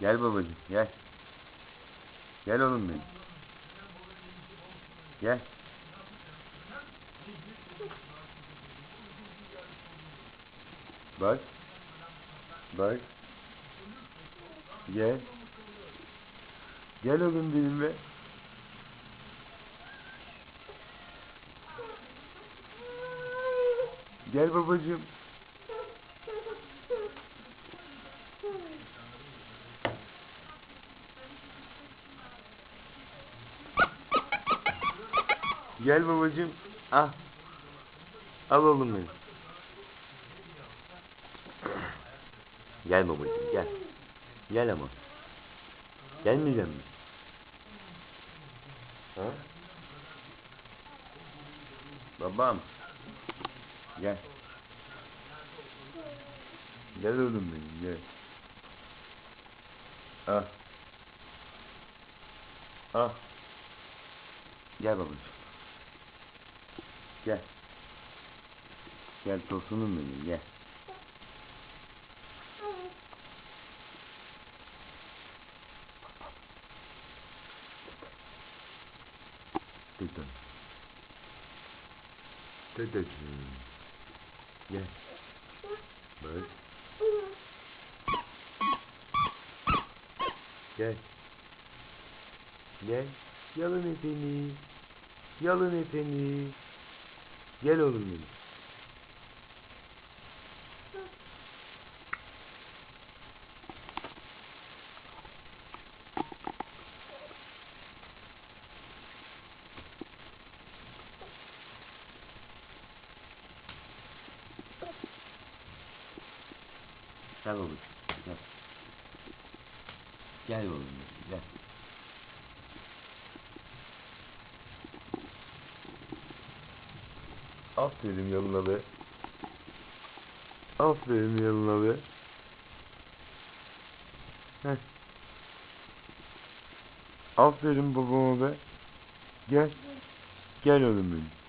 Gel babacığım gel. Gel oğlum benim. Gel. Bak. Bak. Gel. Gel oğlum benim be. Gel babacığım. Gel babacığım. Al. Al oğlum benim. Gel babacığım gel. Gel ama. Gelmeyecek mi? Ha? Babam. Gel. Gel oğlum benim gel. Al. Al. Gel babacığım. Gel. Gel tosunum benim gel. Dedem. Dedeciğim. Gel. Bak. Gel. Gel. Yalın efeni. Yalın efeni. Gel oğlum benim. Gel oğlum. Gel. Gel oğlum gel. Aferin yanına be. Aferin yanına be. Heh. Aferin babama be. Gel. Gel oğlum benim.